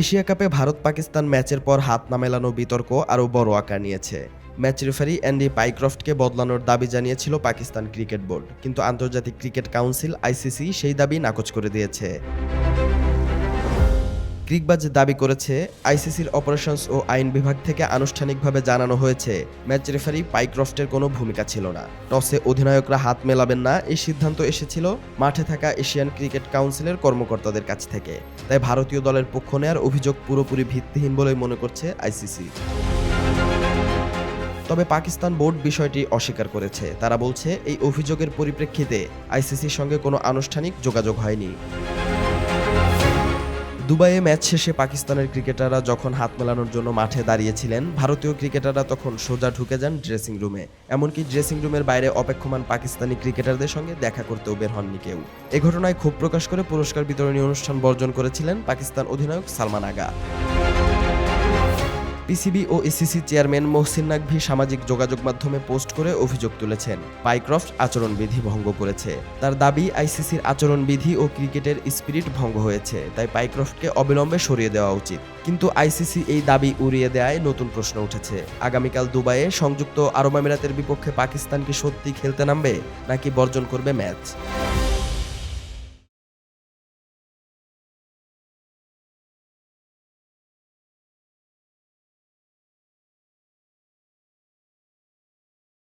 Asia কাপে ভারত পাকিস্তান ম্যাচের পর হাত না মেলানো বিতর্ক আরও বড় আকার নিয়েছে। ম্যাচ রেফারি অ্যান্ডি পাইক্রফটকে বদলানোর দাবি জানিয়েছিল পাকিস্তান ক্রিকেট বোর্ড, কিন্তু আন্তর্জাতিক ক্রিকেট কাউন্সিল আইসিসি সেই দাবি নাকচ করে দিয়েছে। ক্রিকবাজ দাবি করেছে, আইসিসির অপারেশনস ও আইন বিভাগ থেকে আনুষ্ঠানিকভাবে জানানো হয়েছে, ম্যাচ রেফারি পাইক্রফটের কোনো ভূমিকা ছিল না। টসে অধিনায়করা হাত মেলাবেন না, এই সিদ্ধান্ত এসেছিল মাঠে থাকা এশিয়ান ক্রিকেট কাউন্সিলের কর্মকর্তাদের কাছ থেকে। তাই ভারতীয় দলের পক্ষ নেয়ার অভিযোগ পুরোপুরি ভিত্তিহীন বলেই মনে করছে আইসিসি। তবে পাকিস্তান বোর্ড বিষয়টি অস্বীকার করেছে। তারা বলছে, এই অভিযোগের পরিপ্রেক্ষিতে আইসিসির সঙ্গে কোনো আনুষ্ঠানিক যোগাযোগ হয়নি। দুবাইয়ে ম্যাচ শেষে পাকিস্তানের ক্রিকেটাররা যখন হাত মেলানোর জন্য মাঠে দাঁড়িয়েছিলেন, ভারতীয় ক্রিকেটাররা তখন সোজা ঢুকে যান ড্রেসিং রুমে এমনকি ড্রেসিং রুমের বাইরে অপেক্ষমান পাকিস্তানি ক্রিকেটারদের সঙ্গে দেখা করতেও বের হননি কেউ। এ ঘটনায় ক্ষোভ প্রকাশ করে পুরস্কার বিতরণী অনুষ্ঠান বর্জন করেছিলেন পাকিস্তান অধিনায়ক সালমান আগা। পিসিবি ও এসিসি চেয়ারম্যান মোহসিন নাকভি সামাজিক যোগাযোগ মাধ্যমে পোস্ট করে অভিযোগ তুলেছেন। পাইক্রফট আচরণবিধি ভঙ্গ করেছে। তার দাবি, আইসিসির আচরণবিধি ও ক্রিকেটের স্পিরিট ভঙ্গ হয়েছে, তাই পাইক্রফটকে অবিলম্বে সরিয়ে দেওয়া উচিত। কিন্তু আইসিসি এই দাবি উড়িয়ে দেওয়ায় নতুন প্রশ্ন উঠেছে। আগামীকাল দুবাইয়ে সংযুক্ত আরব আমিরাতের বিপক্ষে পাকিস্তান কি সত্যি খেলতে নামবে, নাকি বর্জন করবে ম্যাচ?